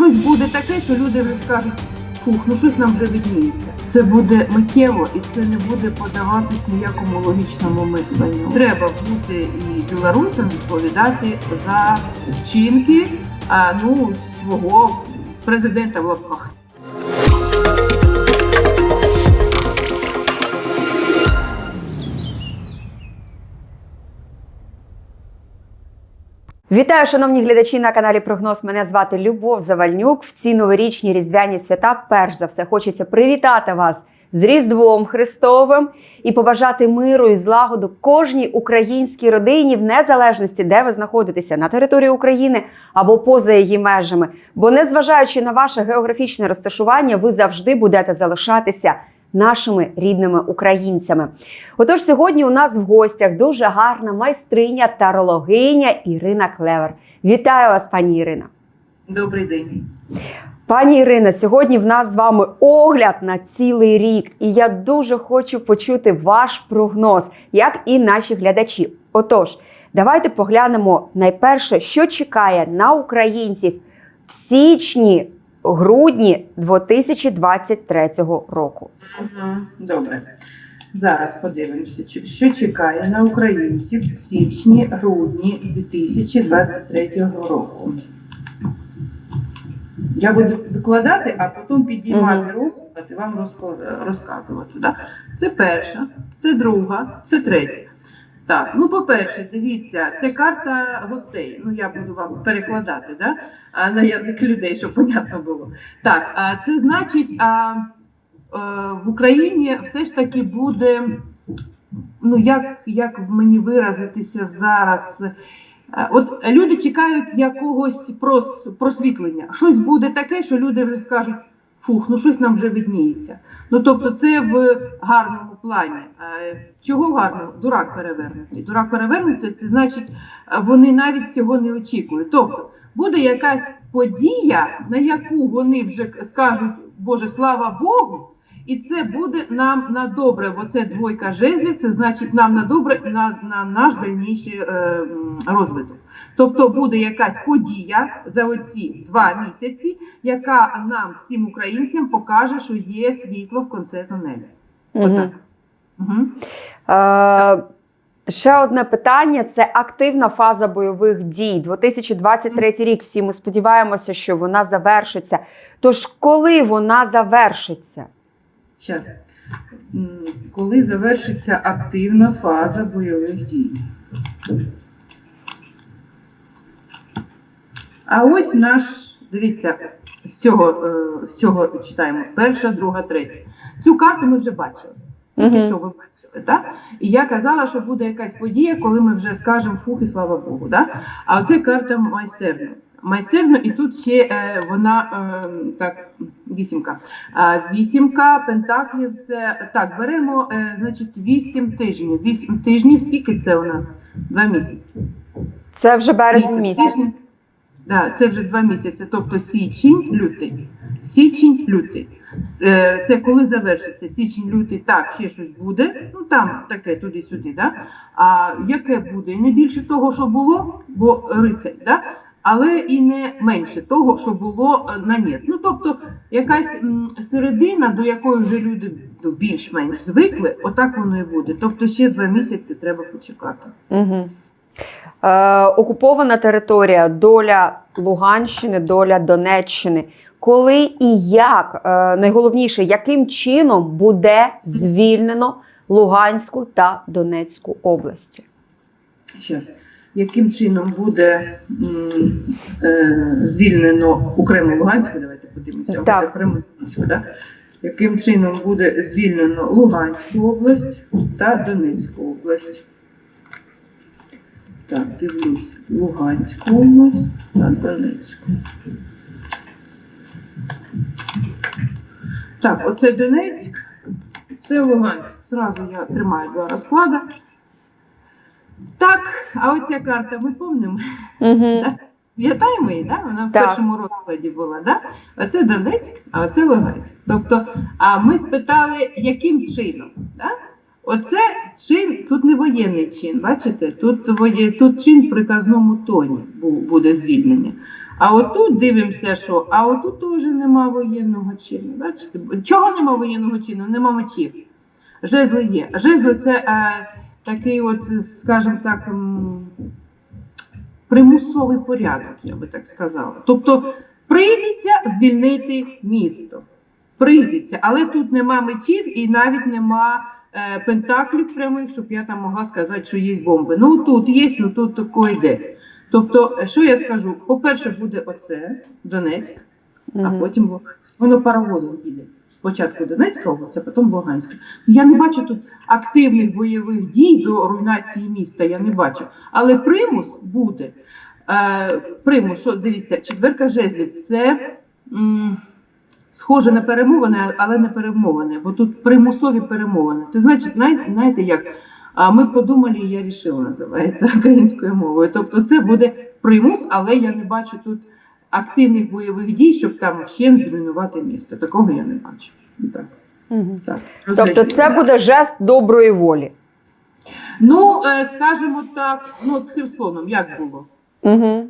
щось буде таке, що люди вже скажуть. Фух, ну щось нам вже видніється. Це буде миттєво і це не буде подаватись ніякому логічному мисленню. Треба бути і білорусам відповідати за вчинки а, ну, свого президента в лапках. Вітаю, шановні глядачі на каналі Прогноз. Мене звати Любов Завальнюк. В ці новорічні різдвяні свята. Перш за все, хочеться привітати вас з Різдвом Христовим і побажати миру і злагоду кожній українській родині, в незалежності, де ви знаходитеся на території України або поза її межами. Бо, незважаючи на ваше географічне розташування, ви завжди будете залишатися нашими рідними українцями. Отож, сьогодні у нас в гостях дуже гарна майстриня тарологиня Ірина Клевер. Вітаю вас, пані Ірина. Добрий день. Пані Ірина, сьогодні в нас з вами огляд на цілий рік, і я дуже хочу почути ваш прогноз, як і наші глядачі. Отож, давайте поглянемо найперше, що чекає на українців в січні, грудні 2023 року. Добре. Зараз подивимося, що чекає на українців в січні, грудні 2023 року. Я буду викладати, а потім підіймати розклад і вам розказувати. Да? Це перша, це друга, це третя. Так, ну по-перше, дивіться, це карта гостей. Ну, я буду вам перекладати да? а, на язик людей, щоб понятно було. Так, а це значить, а, е, в Україні все ж таки буде, ну як, як мені виразитися зараз. Е, От люди чекають якогось прос, просвітлення. Щось буде таке, що люди вже скажуть, фух, ну щось нам вже видніється. Ну тобто, це в гарному плані. Чого гарно? Дурак перевернутий. Дурак перевернутий, це значить, вони навіть цього не очікують. Тобто буде якась подія, на яку вони вже скажуть, Боже, слава Богу. І це буде нам на добре, бо це двойка жезлів, це значить нам на добре на, на наш дальніший е, розвиток. Тобто буде якась подія за оці два місяці, яка нам, всім українцям, покаже, що є світло в кінці тунелю. Отак. Угу. Е, ще одне питання: це активна фаза бойових дій. 2023 рік. Всі ми сподіваємося, що вона завершиться. Тож, коли вона завершиться? Щас. Коли завершиться активна фаза бойових дій? А ось наш, дивіться, з цього, е, з цього читаємо. Перша, друга, третя. Цю карту ми вже бачили. Тільки Мгм. що ви бачили, так? І я казала, що буде якась подія, коли ми вже скажемо фух і слава Богу. Да? А оце карта майстерня. Майстерня, і тут ще е, вона е, так, вісімка. А, Вісімка пентаклів це так, беремо, е, значить, вісім тижнів. Вісім тижнів, скільки це у нас? Два місяці. Це вже березень місяць. тижнів. Да, це вже два місяці, тобто січень, лютий. Січень, лютий. Це, це коли завершиться січень, лютий, так, ще щось буде. Ну там таке туди-сюди. Да? А яке буде? Не більше того, що було, бо рицарь, да? Але і не менше того, що було е, на нет. Ну тобто якась середина, до якої вже люди ну, більш-менш звикли, отак воно і буде. Тобто ще два місяці треба почекати. Угу. Е, окупована територія, доля Луганщини, доля Донеччини. Коли і як, е, найголовніше, яким чином буде звільнено Луганську та Донецьку області? Щас. Яким чином буде е, звільнено окремо Луганську? Давайте подивимося. Так. Окремо Луганську, да? Яким чином буде звільнено Луганську область та Донецьку область? Так, дивлюсь. Луганську область та Донецьку. Так, оце Донецьк, це Луганськ. Зразу я тримаю два розклади. Так, а оця карта ми помнимо. Угу. Пам'ятаємо її, да? вона в Так. першому розкладі була. Да? Оце Донецьк, а оце Луганськ. Тобто, а ми спитали, яким чином. Да? Оце чин, тут не воєнний чин, бачите? Тут, воє, тут чин в приказному тоні буде звільнення. А отут дивимося, що а отут теж нема воєнного чину. Бачите? Чого нема воєнного чину? Нема мечів. Жезли є. Жезли це е, такий, от, скажімо так, примусовий порядок, я би так сказала. Тобто прийдеться звільнити місто. Прийдеться, але тут нема мечів і навіть нема е, пентаклів прямих, щоб я там могла сказати, що є бомби. Ну тут є, ну тут тако йде. Тобто, е, що я скажу? По-перше, буде оце Донецьк, а потім Луганськ. Воно паровозом піде. Спочатку Донецька область, а потім Луганська. Я не бачу тут активних бойових дій до руйнації міста. Я не бачу. Але примус буде. Е, примус, що дивіться, четверка жезлів це м, схоже на перемовини, але не перемовини, бо тут примусові перемовини. Це значить, знаєте як? А ми подумали, я рішила, називається українською мовою. Тобто це буде примус, але я не бачу тут активних бойових дій, щоб там вщент зруйнувати місто. Такого я не бачу. Так, Мгм. так. Тобто це буде жест доброї волі. Ну, е, скажімо так, ну от з Херсоном як було? Угу.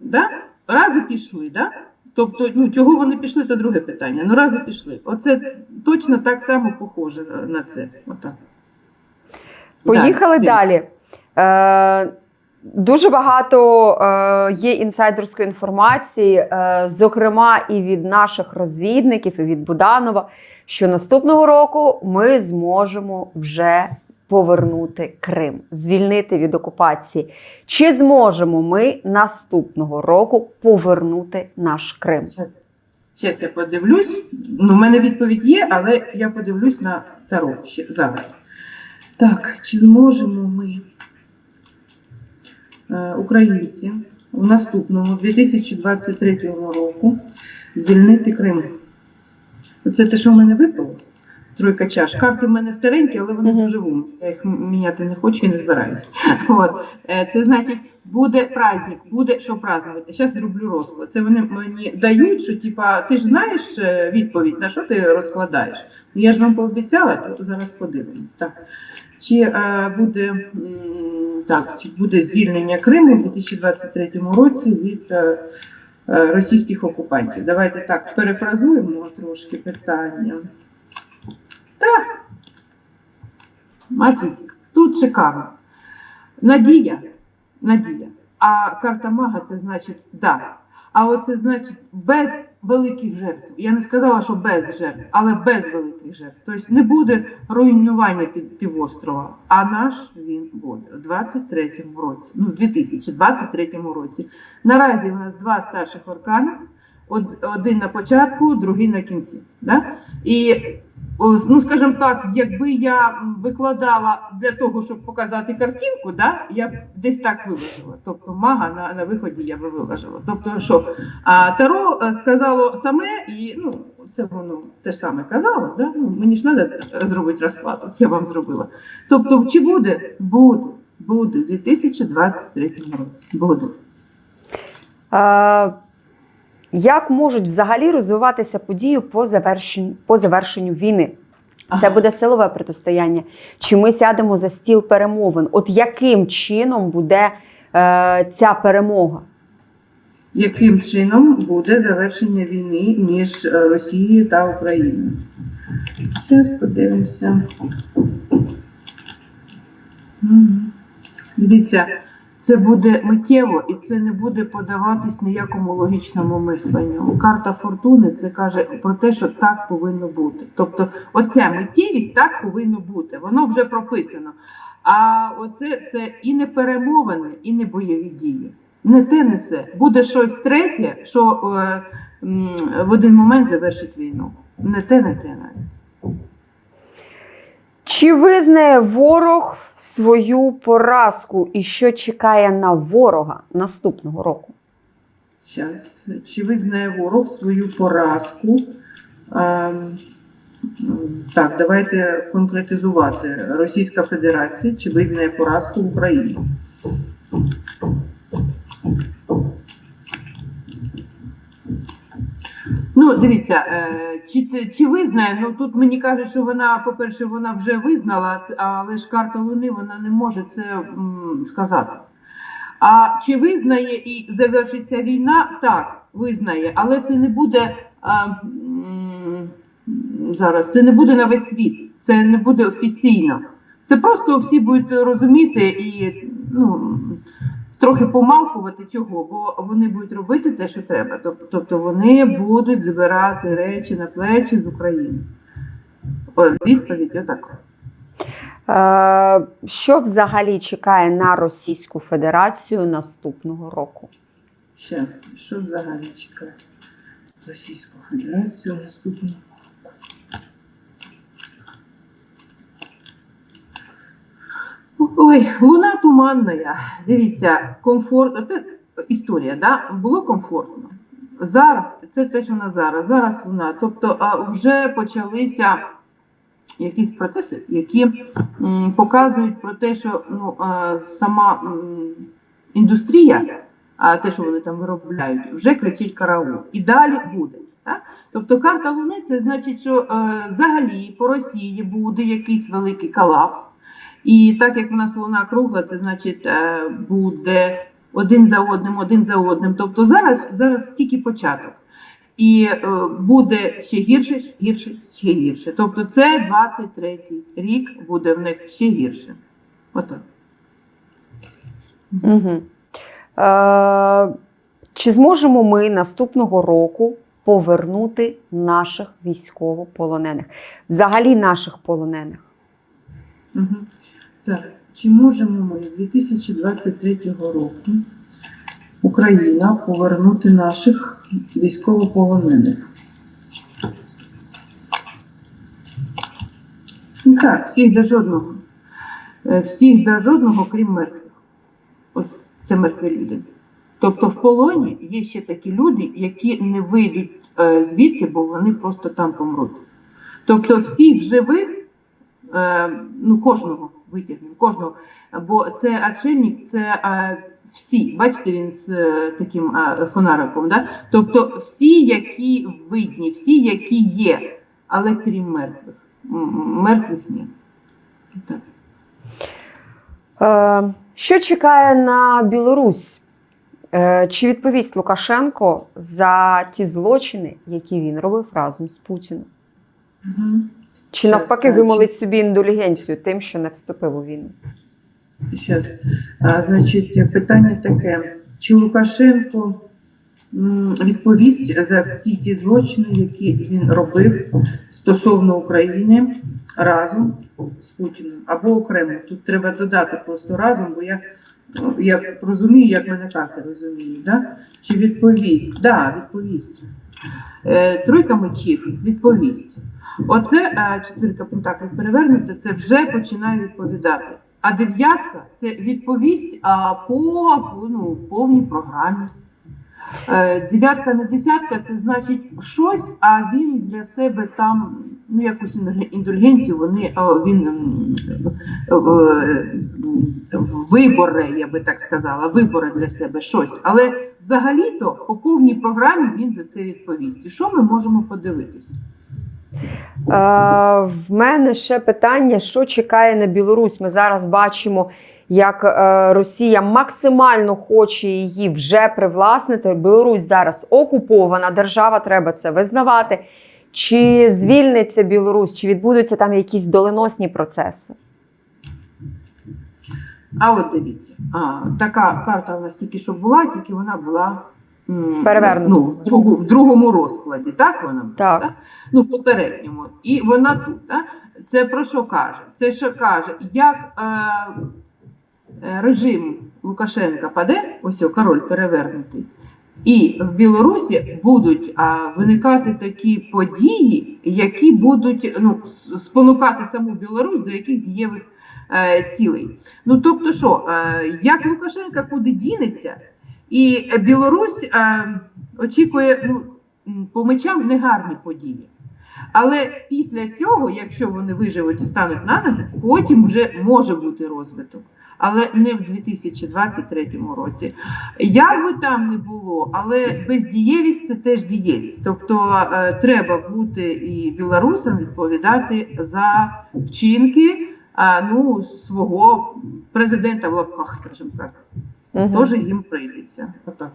Да? Рази пішли, да? Тобто, ну, чого вони пішли, то друге питання. Ну, рази пішли. Оце точно так само похоже на- це. Отак. Поїхали Да, далі. Е, дуже багато е, є інсайдерської інформації, е, зокрема і від наших розвідників, і від Буданова, що наступного року ми зможемо вже повернути Крим, звільнити від окупації. Чи зможемо ми наступного року повернути наш Крим? Щас я подивлюсь. Ну, в мене відповідь є, але я подивлюсь на Таро ще зараз. Так, чи зможемо ми, е, українці, в наступному 2023 року звільнити Крим? Це те, що в мене випало? Тройка чаш. Карти в мене старенькі, але вони дуже вумні. Я їх міняти не хочу і не збираюся. От. Е, Це значить, буде праздник, буде що празднувати. Зараз зроблю розклад. Це вони мені дають, що типа, ти ж знаєш е, відповідь, на що ти розкладаєш? Ну, Я ж вам пообіцяла, то зараз подивимось. Так. Чи е, буде так, чи буде звільнення Криму у 2023 році від е, е, російських окупантів? Давайте так перефразуємо трошки питання. Так. Смотрите, тут шикарно. Надія, надія. А карта мага це значить да. А оце значить без великих жертв. Я не сказала, що без жертв, але без великих жертв. Тобто не буде руйнування під півострова, а наш він буде у 23-му році, ну, 2023 році. Наразі у нас два старших оркани, один на початку, другий на кінці. Да? І ну, скажімо так, якби я викладала для того, щоб показати картинку, да, я б десь так виложила. Тобто мага на, на виході я би виложила. Тобто, що а, Таро е, сказало саме, і ну, це воно те ж саме казало. Да? Ну, мені ж треба зробити розклад, от я вам зробила. Тобто, чи буде? Буде. Буде у 2023 році. Буде. Е, як можуть взагалі розвиватися події по завершенню, по завершенню війни? Це Ага. буде силове протистояння. Чи ми сядемо за стіл перемовин? От яким чином буде е, ця перемога? яким чином буде завершення війни між е, Росією та Україною. Зараз подивимося. Дивіться, це буде миттєво і це не буде подаватись ніякому логічному мисленню. Карта фортуни це каже про те, що так повинно бути. Тобто, оця миттєвість так повинно бути. Воно вже прописано. А оце це і не перемовини, і не бойові дії. Не те несе. Буде щось третє, що е, в один момент завершить війну. Не те, не те навіть. Чи визнає ворог свою поразку і що чекає на ворога наступного року? Зараз. Чи визнає ворог свою поразку? А, так, давайте конкретизувати. Російська Федерація чи визнає поразку Україну? Ну, дивіться, е, чи, чи визнає, ну тут мені кажуть, що вона, по-перше, вона вже визнала, але ж карта Луни вона не може це сказати. А чи визнає і завершиться війна? Так, визнає, але це не буде а, зараз, це не буде на весь світ, це не буде офіційно. Це просто всі будуть розуміти і ну, трохи помалкувати чого, бо вони будуть робити те, що треба. Тобто вони будуть збирати речі на плечі з України. Відповідь отак. Е, що взагалі чекає на Російську Федерацію наступного року? Щас, що взагалі чекає Російську Федерацію наступного Ой, луна туманна. Дивіться, комфортно. Це історія, да? було комфортно. Зараз, це те, що на зараз. Зараз луна. Тобто а, вже почалися якісь процеси, які м, показують про те, що ну, а, сама м, індустрія а те, що вони там виробляють, вже кричить караул. І далі буде. Так? Тобто карта Луни це значить, що е, взагалі по Росії буде якийсь великий колапс. І так як в нас луна кругла, це значить е, буде один за одним, один за одним. Тобто зараз, зараз тільки початок. І е, буде ще гірше, гірше, ще гірше. Тобто це 23-й рік буде в них ще гірше. Отак. Угу. Е, чи зможемо ми наступного року повернути наших військовополонених? Взагалі наших полонених? Угу. Зараз, чи можемо ми 2023 року Україна повернути наших військовополонених? Ну Так, всіх до жодного. Е, Всіх до жодного, крім мертвих. От це мертві люди. Тобто в полоні є ще такі люди, які не вийдуть е, звідти, бо вони просто там помруть. Тобто всіх живих е, ну, кожного витягнемо, кожного. Бо це отшельник, це е, всі. Бачите, він з е, таким е, фонариком. Да? Тобто всі, які видні, всі, які є, але крім мертвих. Мертвих ні. Так. Е, що чекає на Білорусь? Е, чи відповість Лукашенко за ті злочини, які він робив разом з Путіним? Мгм. Чи навпаки вимолить собі індулігенцію тим, що не вступив у війну? Щас. А, значить, питання таке: чи Лукашенко відповість за всі ті злочини, які він робив стосовно України разом з Путіним або окремо? Тут треба додати просто разом, бо я, ну, я розумію, як мене карти розуміють. Да? Чи відповість? Так, да, відповість. Е, тройка мечів відповість. Оце е, четвірка пентаклів перевернута, це вже починає відповідати. А дев'ятка це відповість а, по ну, повній програмі. Е, дев'ятка не десятка, це значить щось, а він для себе там ну, якусь індульг- індульгенцію, вони, він виборе, я би так сказала, виборе для себе щось. Але взагалі-то по повній програмі він за це відповість. І що ми можемо подивитися? В мене ще питання, що чекає на Білорусь. Ми зараз бачимо, як е, Росія максимально хоче її вже привласнити. Білорусь зараз окупована держава, треба це визнавати. Чи звільниться Білорусь, чи відбудуться там якісь доленосні процеси? А от дивіться, а, така карта у нас тільки що була, тільки вона була ну, в, другу, в другому розкладі, так вона була? Так. да? Ну, в попередньому. І вона тут. Да? Це про що каже? Це що каже, як е, е, режим Лукашенка паде, ось о, король перевернутий, і в Білорусі будуть а, виникати такі події, які будуть ну, спонукати саму Білорусь до яких дієвих е, цілей. Ну тобто, що, е, як Лукашенка куди дінеться, і Білорусь е, очікує ну, по мечам негарні події. Але після цього, якщо вони виживуть і стануть на ноги, потім вже може бути розвиток. Але не в 2023 році. Як би там не було, але бездієвість це теж дієвість. Тобто е, треба бути і білорусам відповідати за вчинки е, ну, свого президента в лапках, скажімо так. Мгм. теж їм прийдеться. Отак.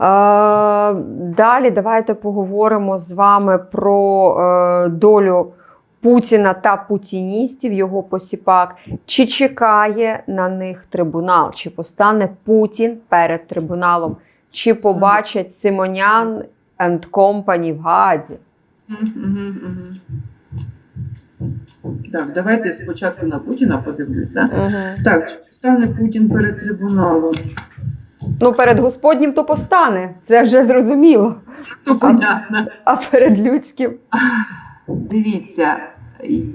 Е, далі давайте поговоримо з вами про е, долю Путіна та путіністів, його посіпак. Чи чекає на них трибунал? Чи постане Путін перед трибуналом? Чи побачать Симонян and Company в Газі? Мгм, мгм, мгм. Так, давайте спочатку на Путіна подивлюсь. Да? Так, чи стане Путін перед трибуналом? Ну, перед Господнім то постане, це вже зрозуміло. То понятно. А перед людським. Дивіться,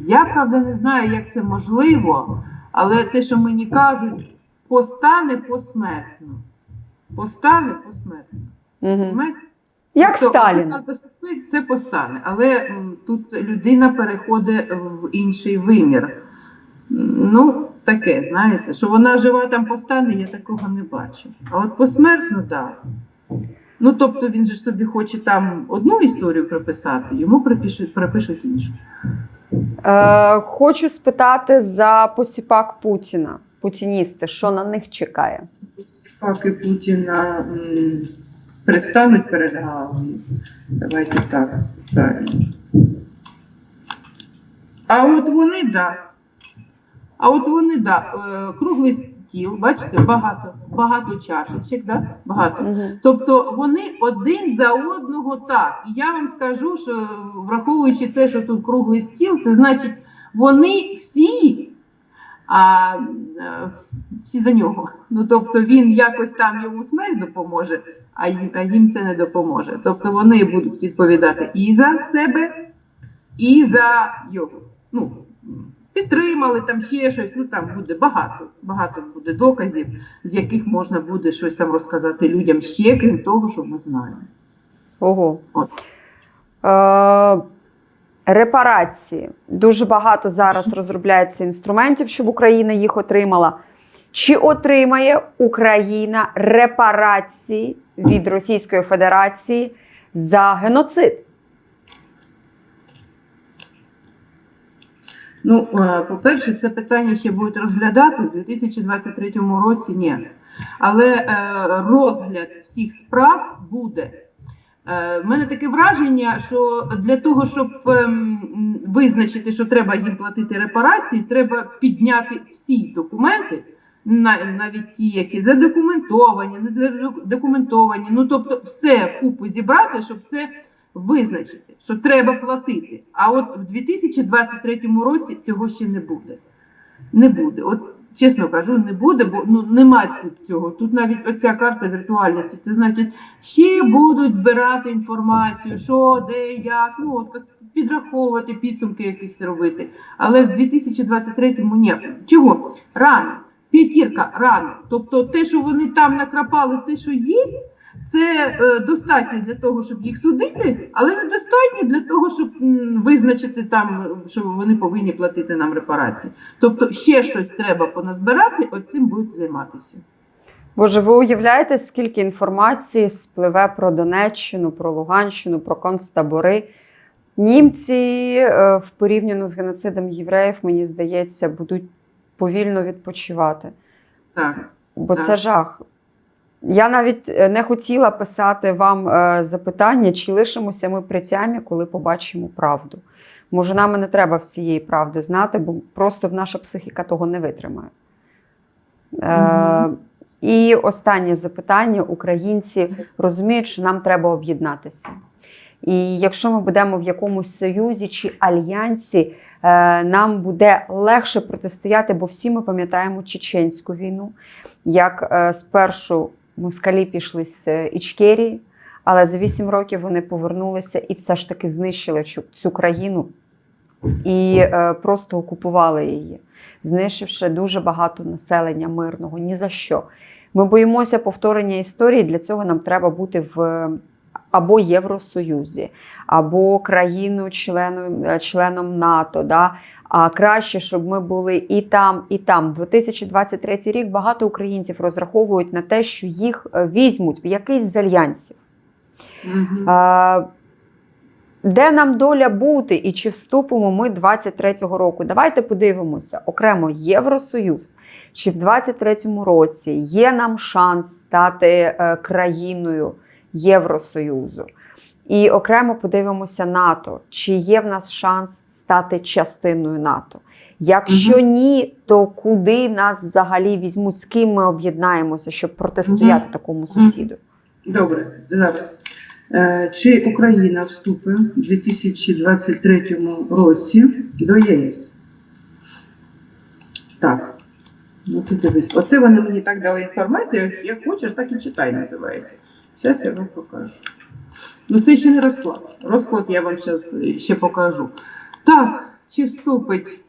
я правда не знаю, як це можливо, але те, що мені кажуть, постане посмертно. Постане посмертно. Угу. Як Тобто, Сталін. Це постане, але тут людина переходить в інший вимір. Ну, таке, знаєте, що вона жива там постане, я такого не бачу. А от посмертно, так. Ну, тобто він же собі хоче там одну історію прописати, йому припишуть, припишуть іншу. Е, хочу спитати за посіпак Путіна. Путіністи, що на них чекає? Поки Путіна м, предстануть перед Гаагою. Давайте так спитаємо. А от вони, да. А от вони, да, е, круглий стіл, бачите, багато, багато чашечок, да? багато. Угу. Тобто вони один за одного так. І я вам скажу, що враховуючи те, що тут круглий стіл, це значить, вони всі, а, е, всі за нього. Ну тобто він якось там йому смерть допоможе, а їм, а їм це не допоможе. Тобто вони будуть відповідати і за себе, і за його. Ну, підтримали там ще щось, ну там буде багато, багато буде доказів, з яких можна буде щось там розказати людям ще, крім того, що ми знаємо. Ого. От. Репарації. Дуже багато зараз розробляється інструментів, щоб Україна їх отримала. Чи отримає Україна репарації від Російської Федерації за геноцид? Ну, е, по-перше, це питання ще будуть розглядати у 2023 році. Ні. Але е, розгляд всіх справ буде. Е, в мене таке враження, що для того, щоб ем, визначити, що треба їм платити репарації, треба підняти всі документи, навіть ті, які задокументовані, не задокументовані. Ну тобто, все купу зібрати, щоб це визначити, що треба платити. А от в 2023 році цього ще не буде. Не буде. От чесно кажу, не буде, бо ну немає тут цього. Тут навіть оця карта віртуальності. Це значить, ще будуть збирати інформацію, що, де, як, ну от підраховувати підсумки якихось робити. Але в 2023-му ні. Чого? Рано. П'ятірка рано. Тобто те, що вони там накрапали, те, що є, це е, достатньо для того, щоб їх судити, але недостатньо для того, щоб м, визначити там, що вони повинні платити нам репарації. Тобто ще щось треба поназбирати, оцим будуть займатися. Боже, ви уявляєте, скільки інформації спливе про Донеччину, про Луганщину, про концтабори? Німці е, в порівняно з геноцидом євреїв, мені здається, будуть повільно відпочивати. Так. Бо Так. це жах. Я навіть е, не хотіла писати вам е, запитання, чи лишимося ми при тямі, коли побачимо правду. Може, нам не треба всієї правди знати, бо просто наша психіка того не витримає. Е, Мгм. і останнє запитання: українці розуміють, що нам треба об'єднатися. І якщо ми будемо в якомусь союзі чи альянсі, нам буде легше протистояти, бо всі ми пам'ятаємо чеченську війну, як спершу москалі пішли з е, Ічкерії, але за 8 років вони повернулися і все ж таки знищили цю, країну і е, просто окупували її, знищивши дуже багато населення мирного. Ні за що. Ми боїмося повторення історії. Для цього нам треба бути в або Євросоюзі, або країну членом, е, членом НАТО. Да? А краще, щоб ми були і там, і там. 2023 рік багато українців розраховують на те, що їх е, візьмуть в якийсь з альянсів. Мгм. Е, Де нам доля бути і чи вступимо ми 23-го року? Давайте подивимося окремо Євросоюз, чи в 23-му році є нам шанс стати е, країною Євросоюзу. І окремо подивимося НАТО, чи є в нас шанс стати частиною НАТО. Якщо ні, то куди нас взагалі візьмуть, з ким ми об'єднаємося, щоб протистояти Мгм. такому сусіду? Добре, зараз. Е, Чи Україна вступить у 2023 році до ЄС? Так. Ну, ти дивись. Оце вони мені так дали інформацію, як хочеш, так і читай, називається. Зараз я вам покажу. Ну, це ще не розклад. Розклад я вам зараз ще покажу. Так, чи вступить?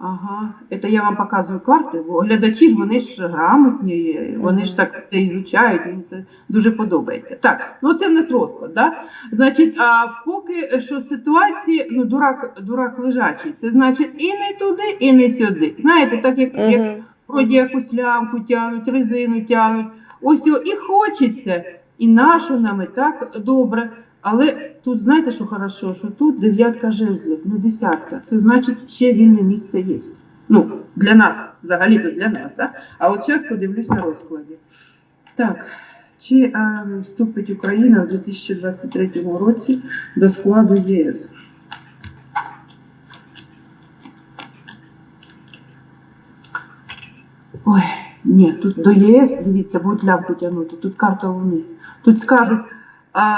Ага, це я вам показую карти, бо глядачі ж вони ж грамотні, вони ж так все ізучають, мені це дуже подобається. Так, ну це в нас розклад, да? Значить, а поки що ситуації, ну дурак, дурак лежачий, це значить і не туди, і не сюди. Знаєте, так як, як вроді якусь лямку тянуть, резину тянуть. Ось і хочеться, і нащо нам і так добре. Але тут знаєте, що хорошо, що тут дев'ятка жезлів, не десятка. Це значить, ще вільне місце є. Ну, для нас, взагалі-то для нас, так? А от зараз подивлюсь на розкладі. Так, чи а, вступить Україна в 2023 році до складу ЄС? Ой, ні, тут до ЄС, дивіться, будуть лямку тягнути, тут карта Луни. Тут скажуть, а,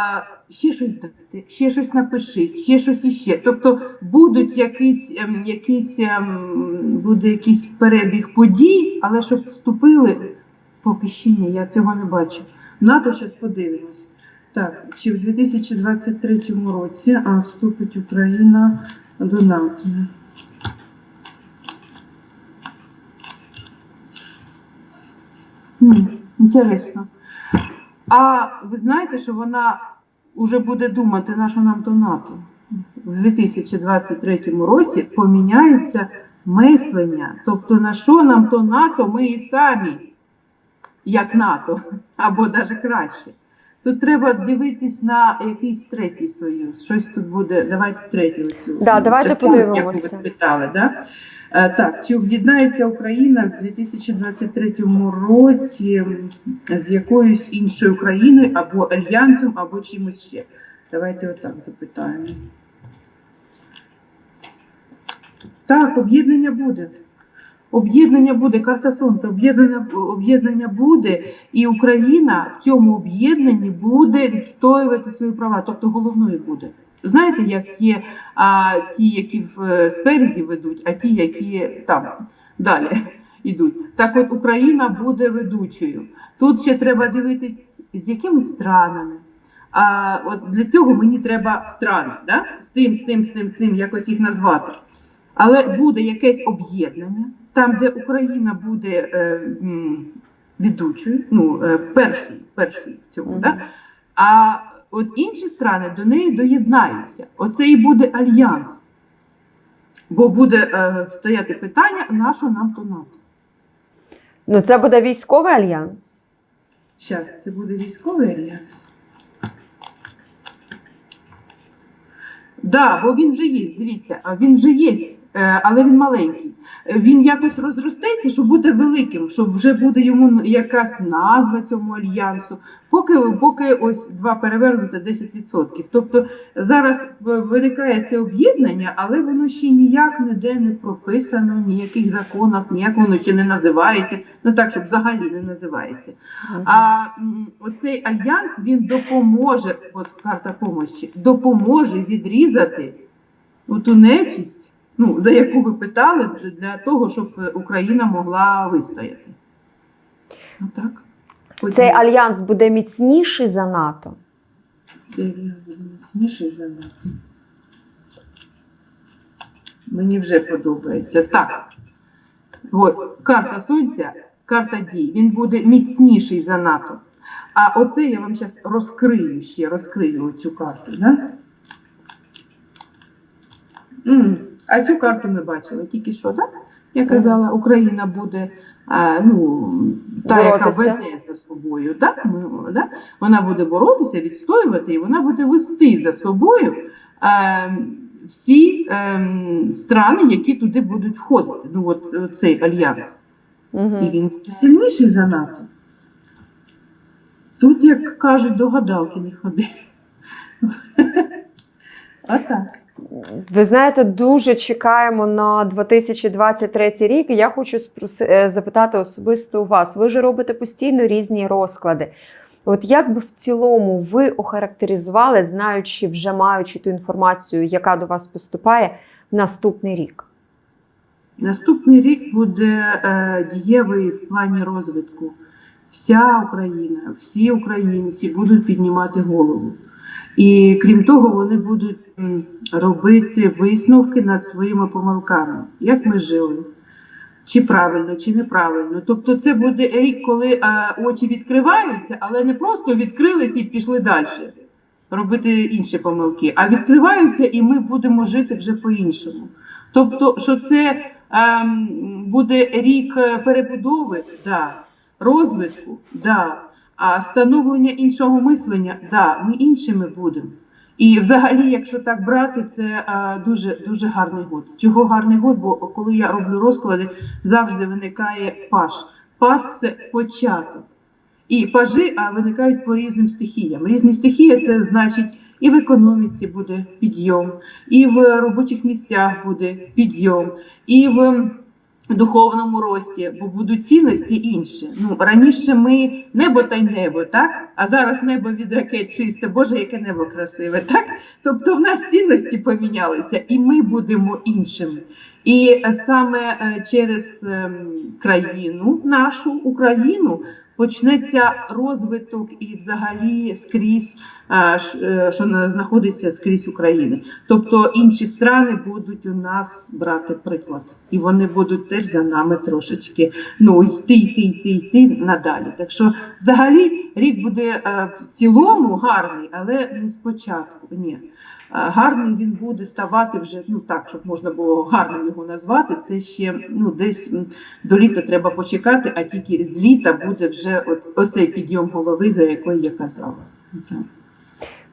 ще щось дайте, ще щось напишіть, ще щось іще. Тобто будуть якісь, ем, якісь, ем, буде якийсь перебіг подій, але щоб вступили, поки ще ні, я цього не бачу. НАТО зараз подивимось. Так, чи в 2023 році а, вступить Україна до НАТО? Хм, інтересно. А ви знаєте, що вона вже буде думати, на що нам то НАТО? В 2023 році поміняється мислення. Тобто, на що нам то НАТО, ми і самі, як НАТО, або навіть краще. Тут треба дивитись на якийсь третій союз. Щось тут буде. Давайте третю оцю. Да, давайте частину, Яку ви спитали, да? Е, Так, чи об'єднається Україна в 2023 році з якоюсь іншою країною або альянсом, або чимось ще? Давайте отак запитаємо. Так, об'єднання буде. Об'єднання буде, карта сонця, об'єднання, об'єднання буде, і Україна в цьому об'єднанні буде відстоювати свої права, тобто головною буде. Знаєте, як є а, ті, які в, е, спереді ведуть, а ті, які там далі йдуть. Так от Україна буде ведучою. Тут ще треба дивитись, з якими странами. А от для цього мені треба страни, да? з тим, з тим, з тим, з тим, якось їх назвати. Але буде якесь об'єднання, там, де Україна буде е, м, ведучою, ну, е, першою, першою в цьому, Мгм. да? а от інші страни до неї доєднаються. Оце і буде альянс. Бо буде е, стояти питання, на що нам то НАТО. Ну, це буде військовий альянс. Зараз, це буде військовий альянс. Да, бо він вже є. Дивіться, а він вже є, але він маленький. Е, Він якось розростеться, щоб бути великим, щоб вже буде йому якась назва цьому альянсу. Поки, поки ось два перевернути 10%. Тобто зараз е, виникає це об'єднання, але воно ще ніяк ніде не прописано, ніяких законах, ніяк воно ще не називається. Ну так, щоб взагалі не називається. А оцей альянс він допоможе, от карта помощі, допоможе відрізати ту нечисть, ну, за яку ви питали, для того, щоб е, Україна могла вистояти. Ну так. Потім- Цей альянс буде міцніший за НАТО. Це він міцніший за НАТО. Мені вже подобається. Так. От, карта Сонця, карта дій. Він буде міцніший за НАТО. А оце я вам зараз розкрию ще, розкрию цю карту. Да? А цю карту ми бачили тільки що, так? Я казала, Україна буде а, ну, та, яка веде за собою, так? Ми, да? вона буде боротися, відстоювати, і вона буде вести за собою е, всі ем, страни, які туди будуть входити. Ну, от цей альянс. Угу. І він буде сильніший за НАТО. Тут, як кажуть, до гадалки не ходи. А так. Ви знаєте, дуже чекаємо на 2023 рік. Я хочу е, запитати особисто у вас. Ви ж робите постійно різні розклади. От як би в цілому ви охарактеризували, знаючи, вже маючи ту інформацію, яка до вас поступає, наступний рік? Наступний рік буде е, дієвий в плані розвитку. Вся Україна, всі українці будуть піднімати голову. І крім того, вони будуть робити висновки над своїми помилками, як ми жили, чи правильно, чи неправильно. Тобто, це буде рік, коли е, очі відкриваються, але не просто відкрилися і пішли далі. Робити інші помилки, а відкриваються, і ми будемо жити вже по-іншому. Тобто, що це ем, буде рік е, перебудови, да. розвитку, да. А становлення іншого мислення, да, ми іншими будемо. І взагалі, якщо так брати, це е, дуже, дуже гарний год. Чого гарний год? Бо коли я роблю розклади, завжди виникає паш. Паш це початок. І пажі а, виникають по різним стихіям. Різні стихії це значить і в економіці буде підйом, і в робочих місцях буде підйом, і в духовному рості, бо будуть цінності інші. Ну раніше ми небо та й небо, так? А зараз небо від ракет чисте. Боже, яке небо красиве, так? Тобто в нас цінності помінялися, і ми будемо іншими. І е, саме е, через ем, країну, нашу Україну, почнеться розвиток і взагалі скрізь, е, е, що знаходиться скрізь України. Тобто інші страни будуть у нас брати приклад, і вони будуть теж за нами трошечки ну йти, йти, йти, йти надалі. Так що, взагалі, рік буде е, в цілому гарний, але не спочатку. Ні. Гарний він буде ставати вже ну так, щоб можна було гарно його назвати. Це ще ну десь до літа треба почекати, а тільки з літа буде вже от, оцей підйом голови, за який я казала.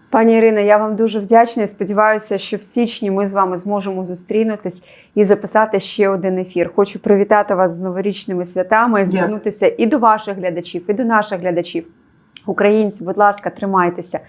Пані Ірино, я вам дуже вдячна. і Сподіваюся, що в січні ми з вами зможемо зустрінутись і записати ще один ефір. Хочу привітати вас з новорічними святами і звернутися і до ваших глядачів, і до наших глядачів. Українці, будь ласка, тримайтеся,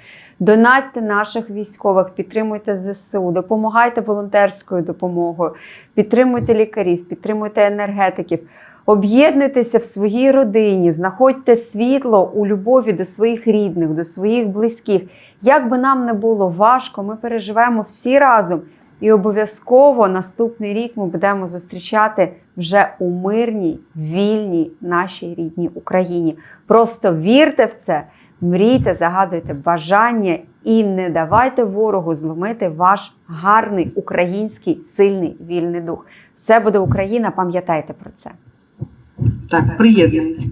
донатьте наших військових, підтримуйте ЗСУ, допомагайте волонтерською допомогою, підтримуйте лікарів, підтримуйте енергетиків. Об'єднуйтеся в своїй родині, знаходьте світло у любові до своїх рідних, до своїх близьких. Як би нам не було важко, ми переживемо всі разом. І обов'язково наступний рік ми будемо зустрічати вже у мирній, вільній нашій рідній Україні. Просто вірте в це, мрійте, загадуйте бажання і не давайте ворогу зломити ваш гарний український сильний вільний дух. Все буде Україна, пам'ятайте про це. Так, приєднуюсь.